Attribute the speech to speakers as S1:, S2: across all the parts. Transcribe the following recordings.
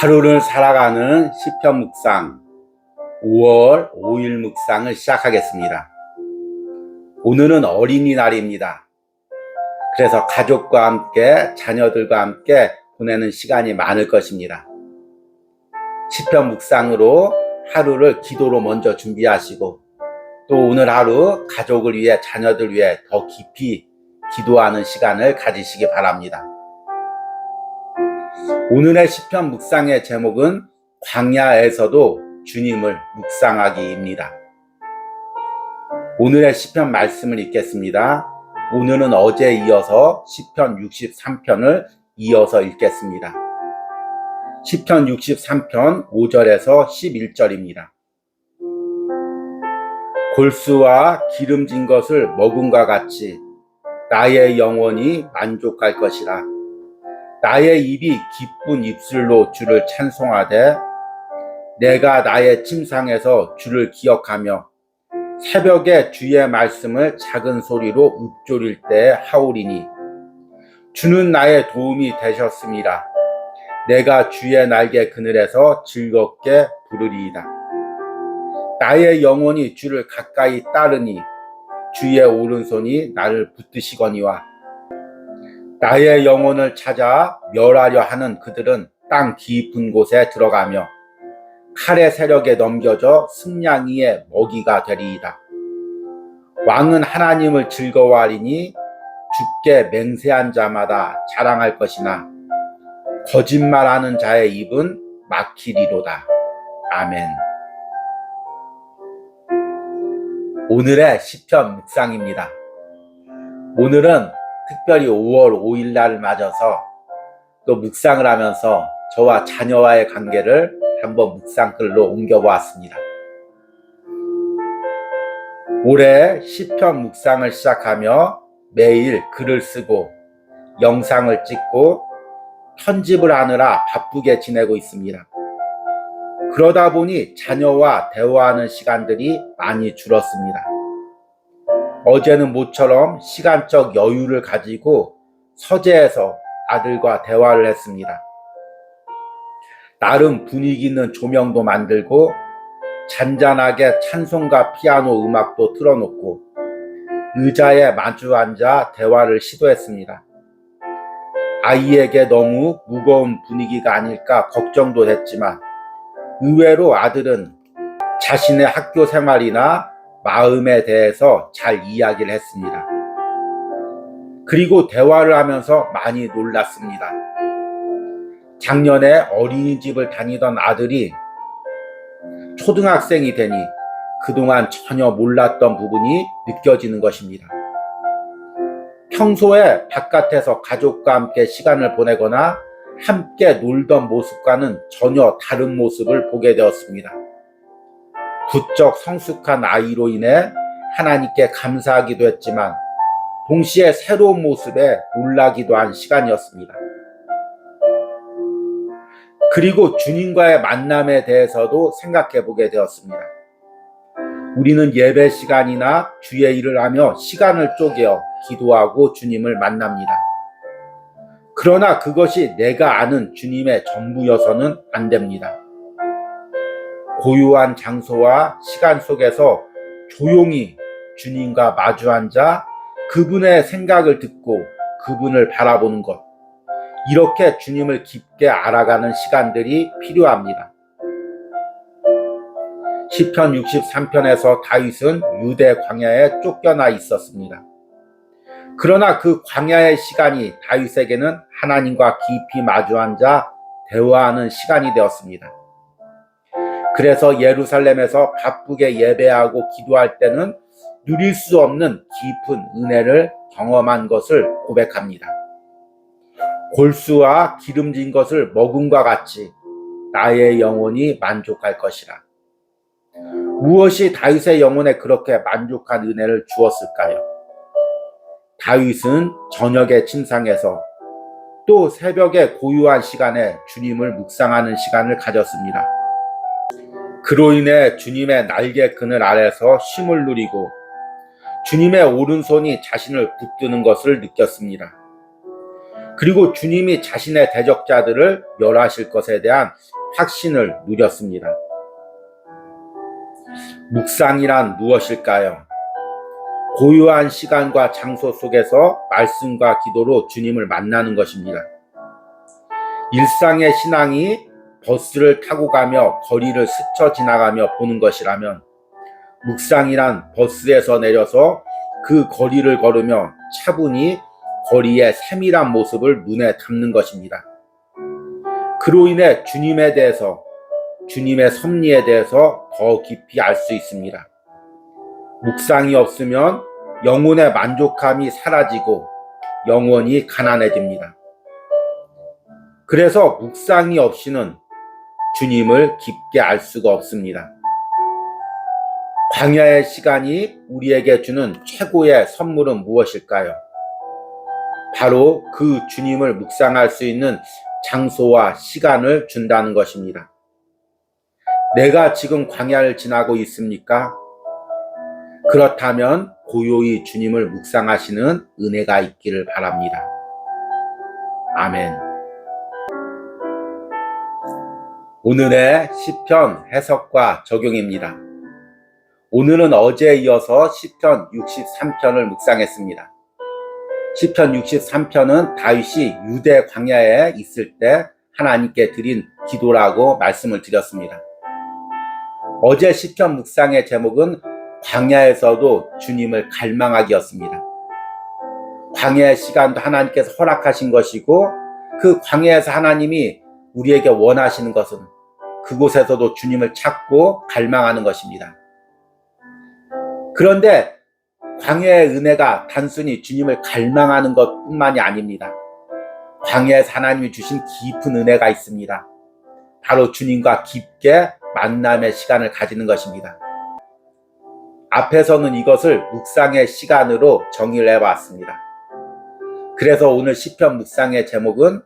S1: 하루를 살아가는 시편 묵상 5월 5일 묵상을 시작하겠습니다. 오늘은 어린이날입니다. 그래서 가족과 함께 자녀들과 함께 보내는 시간이 많을 것입니다. 시편 묵상으로 하루를 기도로 먼저 준비하시고 또 오늘 하루 가족을 위해 자녀들 위해 더 깊이 기도하는 시간을 가지시기 바랍니다. 오늘의 시편 묵상의 제목은 광야에서도 주님을 묵상하기입니다. 오늘의 시편 말씀을 읽겠습니다. 오늘은 어제 이어서 시편 63편을 이어서 읽겠습니다. 시편 63편 5절에서 11절입니다. 골수와 기름진 것을 먹음과 같이 나의 영혼이 만족할 것이라. 나의 입이 기쁜 입술로 주를 찬송하되 내가 나의 침상에서 주를 기억하며 새벽에 주의 말씀을 작은 소리로 읊조릴 때 하오리니 주는 나의 도움이 되셨습니다. 내가 주의 날개 그늘에서 즐겁게 부르리이다. 나의 영혼이 주를 가까이 따르니 주의 오른손이 나를 붙드시거니와 나의 영혼을 찾아 멸하려 하는 그들은 땅 깊은 곳에 들어가며 칼의 세력에 넘겨져 승냥이의 먹이가 되리이다. 왕은 하나님을 즐거워하리니 죽게 맹세한 자마다 자랑할 것이나 거짓말하는 자의 입은 막히리로다. 아멘. 오늘의 시편 묵상입니다. 오늘은 특별히 5월 5일 날을 맞아서 또 묵상을 하면서 저와 자녀와의 관계를 한번 묵상글로 옮겨보았습니다. 올해 시편 묵상을 시작하며 매일 글을 쓰고 영상을 찍고 편집을 하느라 바쁘게 지내고 있습니다. 그러다 보니 자녀와 대화하는 시간들이 많이 줄었습니다. 어제는 모처럼 시간적 여유를 가지고 서재에서 아들과 대화를 했습니다. 나름 분위기 있는 조명도 만들고 잔잔하게 찬송가 피아노 음악도 틀어놓고 의자에 마주 앉아 대화를 시도했습니다. 아이에게 너무 무거운 분위기가 아닐까 걱정도 했지만 의외로 아들은 자신의 학교 생활이나 마음에 대해서 잘 이야기를 했습니다. 그리고 대화를 하면서 많이 놀랐습니다. 작년에 어린이집을 다니던 아들이 초등학생이 되니 그동안 전혀 몰랐던 부분이 느껴지는 것입니다. 평소에 바깥에서 가족과 함께 시간을 보내거나 함께 놀던 모습과는 전혀 다른 모습을 보게 되었습니다. 부쩍 성숙한 아이로 인해 하나님께 감사하기도 했지만 동시에 새로운 모습에 놀라기도 한 시간이었습니다. 그리고 주님과의 만남에 대해서도 생각해 보게 되었습니다. 우리는 예배 시간이나 주의 일을 하며 시간을 쪼개어 기도하고 주님을 만납니다. 그러나 그것이 내가 아는 주님의 전부여서는 안 됩니다. 고요한 장소와 시간 속에서 조용히 주님과 마주 앉아 그분의 생각을 듣고 그분을 바라보는 것. 이렇게 주님을 깊게 알아가는 시간들이 필요합니다. 시편 63편에서 다윗은 유대 광야에 쫓겨나 있었습니다. 그러나 그 광야의 시간이 다윗에게는 하나님과 깊이 마주 앉아 대화하는 시간이 되었습니다. 그래서 예루살렘에서 바쁘게 예배하고 기도할 때는 누릴 수 없는 깊은 은혜를 경험한 것을 고백합니다. 골수와 기름진 것을 먹음과 같이 나의 영혼이 만족할 것이라. 무엇이 다윗의 영혼에 그렇게 만족한 은혜를 주었을까요? 다윗은 저녁의 침상에서 또 새벽의 고요한 시간에 주님을 묵상하는 시간을 가졌습니다. 그로 인해 주님의 날개 그늘 아래서 쉼을 누리고 주님의 오른손이 자신을 붙드는 것을 느꼈습니다. 그리고 주님이 자신의 대적자들을 멸하실 것에 대한 확신을 누렸습니다. 묵상이란 무엇일까요? 고요한 시간과 장소 속에서 말씀과 기도로 주님을 만나는 것입니다. 일상의 신앙이 버스를 타고 가며 거리를 스쳐 지나가며 보는 것이라면 묵상이란 버스에서 내려서 그 거리를 걸으며 차분히 거리의 세밀한 모습을 눈에 담는 것입니다. 그로 인해 주님에 대해서 주님의 섭리에 대해서 더 깊이 알 수 있습니다. 묵상이 없으면 영혼의 만족함이 사라지고 영원히 가난해집니다. 그래서 묵상이 없이는 주님을 깊게 알 수가 없습니다. 광야의 시간이 우리에게 주는 최고의 선물은 무엇일까요? 바로 그 주님을 묵상할 수 있는 장소와 시간을 준다는 것입니다. 내가 지금 광야를 지나고 있습니까? 그렇다면 고요히 주님을 묵상하시는 은혜가 있기를 바랍니다. 아멘. 오늘의 시편 해석과 적용입니다. 오늘은 어제에 이어서 시편 63편을 묵상했습니다. 시편 63편은 다윗이 유대 광야에 있을 때 하나님께 드린 기도라고 말씀을 드렸습니다. 어제 시편 묵상의 제목은 광야에서도 주님을 갈망하기였습니다. 광야의 시간도 하나님께서 허락하신 것이고 그 광야에서 하나님이 우리에게 원하시는 것은 그곳에서도 주님을 찾고 갈망하는 것입니다. 그런데 광야의 은혜가 단순히 주님을 갈망하는 것 뿐만이 아닙니다. 광야에서 하나님이 주신 깊은 은혜가 있습니다. 바로 주님과 깊게 만남의 시간을 가지는 것입니다. 앞에서는 이것을 묵상의 시간으로 정의를 해봤습니다. 그래서 오늘 시편 묵상의 제목은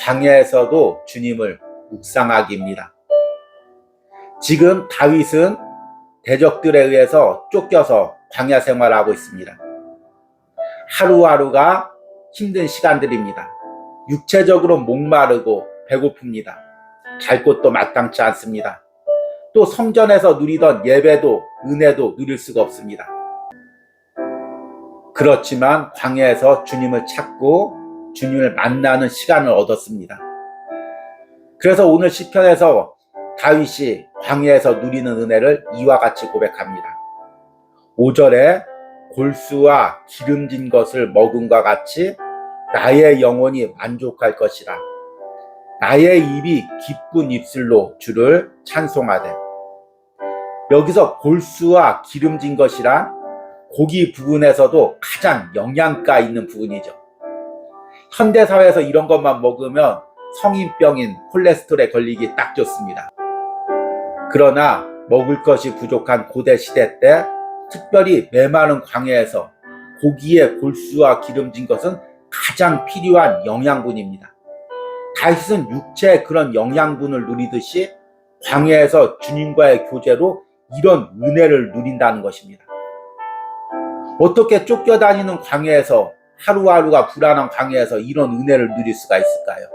S1: 광야에서도 주님을 묵상하기입니다. 지금 다윗은 대적들에 의해서 쫓겨서 광야 생활하고 있습니다. 하루하루가 힘든 시간들입니다. 육체적으로 목마르고 배고픕니다. 갈 곳도 마땅치 않습니다. 또 성전에서 누리던 예배도 은혜도 누릴 수가 없습니다. 그렇지만 광야에서 주님을 찾고 주님을 만나는 시간을 얻었습니다. 그래서 오늘 시편에서 다윗이 광야에서 누리는 은혜를 이와 같이 고백합니다. 5절에 골수와 기름진 것을 먹음과 같이 나의 영혼이 만족할 것이라. 나의 입이 기쁜 입술로 주를 찬송하되. 여기서 골수와 기름진 것이란 고기 부분에서도 가장 영양가 있는 부분이죠. 현대사회에서 이런 것만 먹으면 성인병인 콜레스테롤에 걸리기 딱 좋습니다. 그러나 먹을 것이 부족한 고대 시대 때 특별히 메마른 광야에서 고기의 골수와 기름진 것은 가장 필요한 영양분입니다. 다윗은 육체의 그런 영양분을 누리듯이 광야에서 주님과의 교제로 이런 은혜를 누린다는 것입니다. 어떻게 쫓겨다니는 광야에서 하루하루가 불안한 광야에서 이런 은혜를 누릴 수가 있을까요?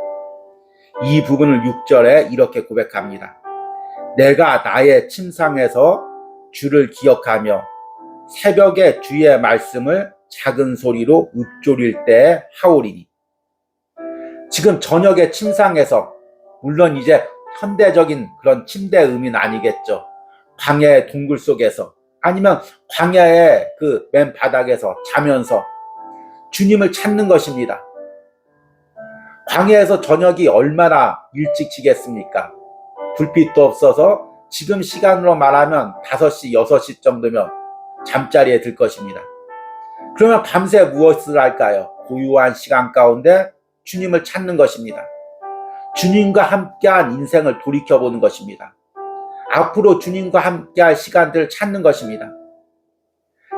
S1: 이 부분을 6절에 이렇게 고백합니다. 내가 나의 침상에서 주를 기억하며 새벽에 주의 말씀을 작은 소리로 읊조릴 때 하오리니. 지금 저녁에 침상에서 물론 이제 현대적인 그런 침대 의미는 아니겠죠. 광야의 동굴 속에서 아니면 광야의 그 맨 바닥에서 자면서 주님을 찾는 것입니다. 광야에서 저녁이 얼마나 일찍 지겠습니까? 불빛도 없어서 지금 시간으로 말하면 5시, 6시 정도면 잠자리에 들 것입니다. 그러면 밤새 무엇을 할까요? 고요한 시간 가운데 주님을 찾는 것입니다. 주님과 함께한 인생을 돌이켜보는 것입니다. 앞으로 주님과 함께할 시간들을 찾는 것입니다.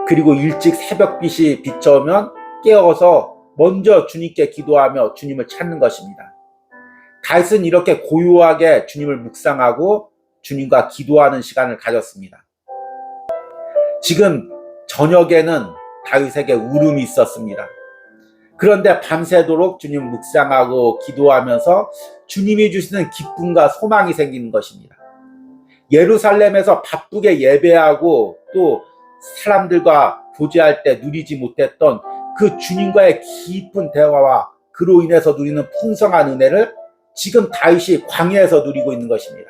S1: 그리고 일찍 새벽빛이 비춰오면 깨어서 먼저 주님께 기도하며 주님을 찾는 것입니다. 다윗은 이렇게 고요하게 주님을 묵상하고 주님과 기도하는 시간을 가졌습니다. 지금 저녁에는 다윗에게 울음이 있었습니다. 그런데 밤새도록 주님 묵상하고 기도하면서 주님이 주시는 기쁨과 소망이 생기는 것입니다. 예루살렘에서 바쁘게 예배하고 또 사람들과 교제할 때 누리지 못했던 그 주님과의 깊은 대화와 그로 인해서 누리는 풍성한 은혜를 지금 다윗이 광야에서 누리고 있는 것입니다.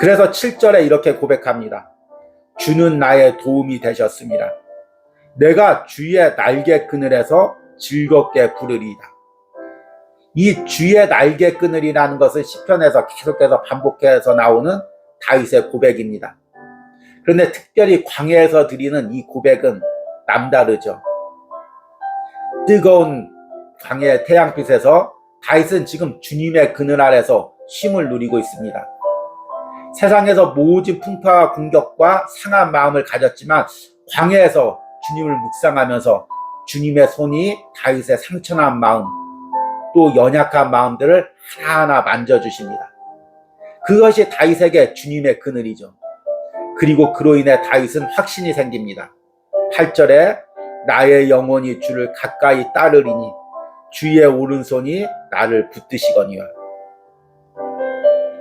S1: 그래서 7절에 이렇게 고백합니다. 주는 나의 도움이 되셨습니다. 내가 주의 날개 그늘에서 즐겁게 부르리이다. 이 주의 날개 그늘이라는 것은 시편에서 계속해서 반복해서 나오는 다윗의 고백입니다. 그런데 특별히 광야에서 드리는 이 고백은 남다르죠. 뜨거운 광야의 태양빛에서 다윗은 지금 주님의 그늘 아래서 쉼을 누리고 있습니다. 세상에서 모진 풍파와 공격과 상한 마음을 가졌지만 광야에서 주님을 묵상하면서 주님의 손이 다윗의 상처난 마음 또 연약한 마음들을 하나하나 만져주십니다. 그것이 다윗에게 주님의 그늘이죠. 그리고 그로 인해 다윗은 확신이 생깁니다. 8절에 나의 영혼이 주를 가까이 따르리니 주의 오른손이 나를 붙드시거니와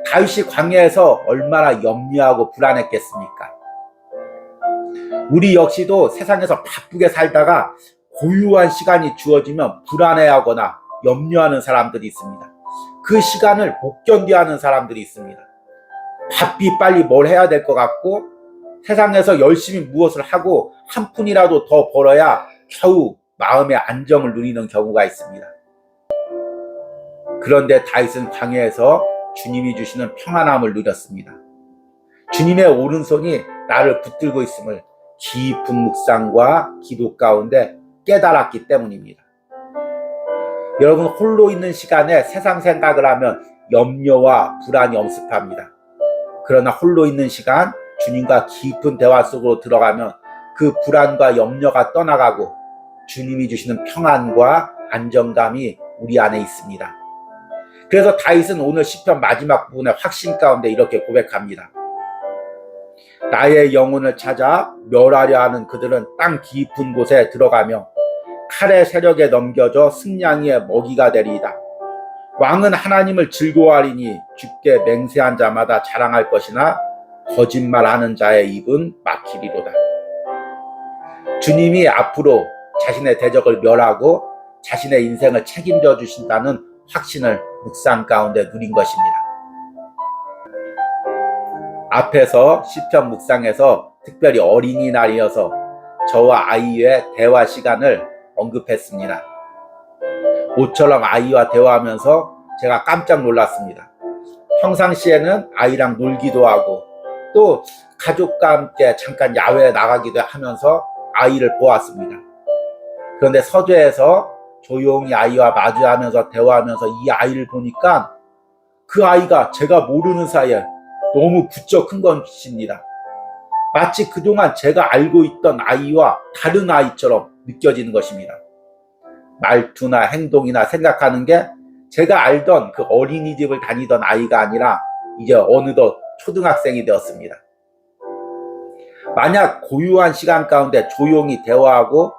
S1: 다윗이 광야에서 얼마나 염려하고 불안했겠습니까? 우리 역시도 세상에서 바쁘게 살다가 고유한 시간이 주어지면 불안해하거나 염려하는 사람들이 있습니다. 그 시간을 못 견뎌하는 사람들이 있습니다. 바삐 빨리 뭘 해야 될 것 같고 세상에서 열심히 무엇을 하고 한 푼이라도 더 벌어야 겨우 마음의 안정을 누리는 경우가 있습니다. 그런데 다윗은 광야에서 주님이 주시는 평안함을 누렸습니다. 주님의 오른손이 나를 붙들고 있음을 깊은 묵상과 기도 가운데 깨달았기 때문입니다. 여러분 홀로 있는 시간에 세상 생각을 하면 염려와 불안이 엄습합니다. 그러나 홀로 있는 시간 주님과 깊은 대화 속으로 들어가면 그 불안과 염려가 떠나가고 주님이 주시는 평안과 안정감이 우리 안에 있습니다. 그래서 다윗은 오늘 시편 마지막 부분의 확신 가운데 이렇게 고백합니다. 나의 영혼을 찾아 멸하려 하는 그들은 땅 깊은 곳에 들어가며 칼의 세력에 넘겨져 승냥이의 먹이가 되리이다. 왕은 하나님을 즐거워하리니 죽게 맹세한 자마다 자랑할 것이나 거짓말하는 자의 입은 막히리로다. 주님이 앞으로 자신의 대적을 멸하고 자신의 인생을 책임져 주신다는 확신을 묵상 가운데 누린 것입니다. 앞에서 시편 묵상에서 특별히 어린이날이어서 저와 아이의 대화 시간을 언급했습니다. 모처럼 아이와 대화하면서 제가 깜짝 놀랐습니다. 평상시에는 아이랑 놀기도 하고 또 가족과 함께 잠깐 야외에 나가기도 하면서 아이를 보았습니다. 그런데 서재에서 조용히 아이와 마주하면서 대화하면서 이 아이를 보니까 그 아이가 제가 모르는 사이에 너무 부쩍 큰 것입니다. 마치 그동안 제가 알고 있던 아이와 다른 아이처럼 느껴지는 것입니다. 말투나 행동이나 생각하는 게 제가 알던 그 어린이집을 다니던 아이가 아니라 이제 어느덧 초등학생이 되었습니다. 만약 고유한 시간 가운데 조용히 대화하고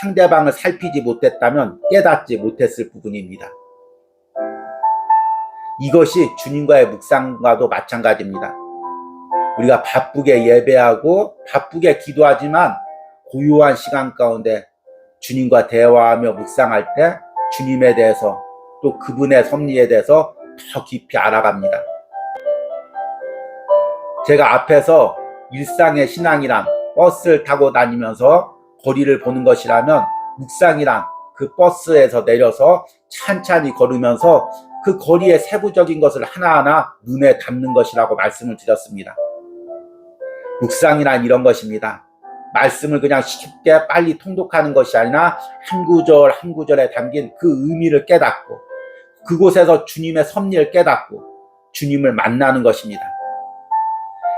S1: 상대방을 살피지 못했다면 깨닫지 못했을 부분입니다. 이것이 주님과의 묵상과도 마찬가지입니다. 우리가 바쁘게 예배하고 바쁘게 기도하지만 고요한 시간 가운데 주님과 대화하며 묵상할 때 주님에 대해서 또 그분의 섭리에 대해서 더 깊이 알아갑니다. 제가 앞에서 일상의 신앙이란 버스를 타고 다니면서 거리를 보는 것이라면 묵상이란 그 버스에서 내려서 찬찬히 걸으면서 그 거리의 세부적인 것을 하나하나 눈에 담는 것이라고 말씀을 드렸습니다. 묵상이란 이런 것입니다. 말씀을 그냥 쉽게 빨리 통독하는 것이 아니라 한 구절 한 구절에 담긴 그 의미를 깨닫고 그곳에서 주님의 섭리를 깨닫고 주님을 만나는 것입니다.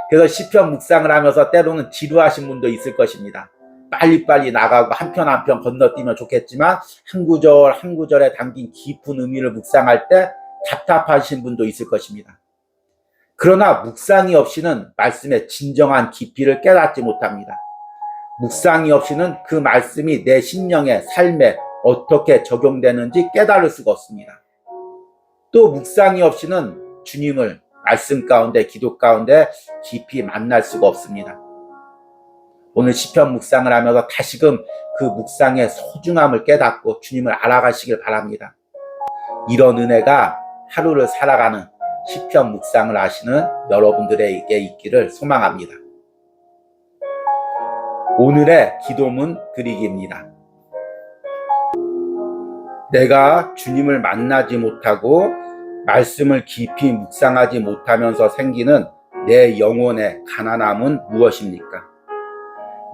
S1: 그래서 시편 묵상을 하면서 때로는 지루하신 분도 있을 것입니다. 빨리빨리 나가고 한편 한편 건너뛰면 좋겠지만 한 구절 한 구절에 담긴 깊은 의미를 묵상할 때 답답하신 분도 있을 것입니다. 그러나 묵상이 없이는 말씀의 진정한 깊이를 깨닫지 못합니다. 묵상이 없이는 그 말씀이 내 심령의 삶에 어떻게 적용되는지 깨달을 수가 없습니다. 또 묵상이 없이는 주님을 말씀 가운데 기도 가운데 깊이 만날 수가 없습니다. 오늘 시편 묵상을 하면서 다시금 그 묵상의 소중함을 깨닫고 주님을 알아가시길 바랍니다. 이런 은혜가 하루를 살아가는 시편 묵상을 하시는 여러분들에게 있기를 소망합니다. 오늘의 기도문 드리기입니다. 내가 주님을 만나지 못하고 말씀을 깊이 묵상하지 못하면서 생기는 내 영혼의 가난함은 무엇입니까?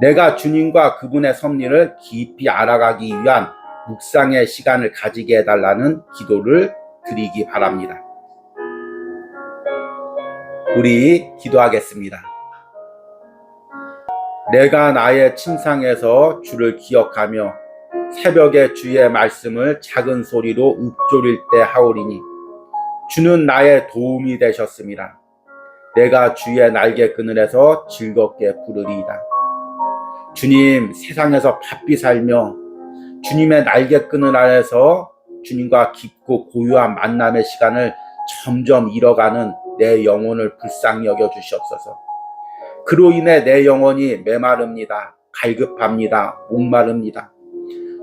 S1: 내가 주님과 그분의 섭리를 깊이 알아가기 위한 묵상의 시간을 가지게 해달라는 기도를 드리기 바랍니다. 우리 기도하겠습니다. 내가 나의 침상에서 주를 기억하며 새벽에 주의 말씀을 작은 소리로 읊조릴 때 하오리니 주는 나의 도움이 되셨습니다. 내가 주의 날개 그늘에서 즐겁게 부르리이다. 주님 세상에서 바삐 살며 주님의 날개 그늘 아래서 주님과 깊고 고유한 만남의 시간을 점점 잃어가는 내 영혼을 불쌍히 여겨 주시옵소서. 그로 인해 내 영혼이 메마릅니다. 갈급합니다. 목마릅니다.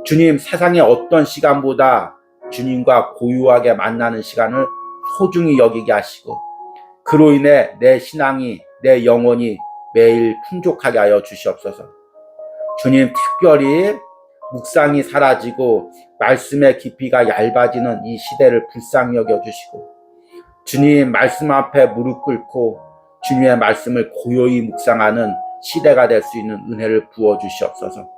S1: 주님 세상의 어떤 시간보다 주님과 고유하게 만나는 시간을 소중히 여기게 하시고 그로 인해 내 신앙이 내 영혼이 매일 풍족하게 하여 주시옵소서. 주님 특별히 묵상이 사라지고 말씀의 깊이가 얇아지는 이 시대를 불쌍히 여겨 주시고 주님 말씀 앞에 무릎 꿇고 주님의 말씀을 고요히 묵상하는 시대가 될 수 있는 은혜를 부어 주시옵소서.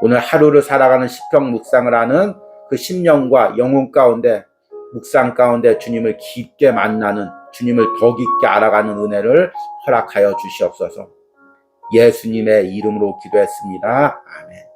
S1: 오늘 하루를 살아가는 시평 묵상을 하는 그 심령과 영혼 가운데 묵상 가운데 주님을 깊게 만나는 주님을 더 깊게 알아가는 은혜를 허락하여 주시옵소서. 예수님의 이름으로 기도했습니다. 아멘.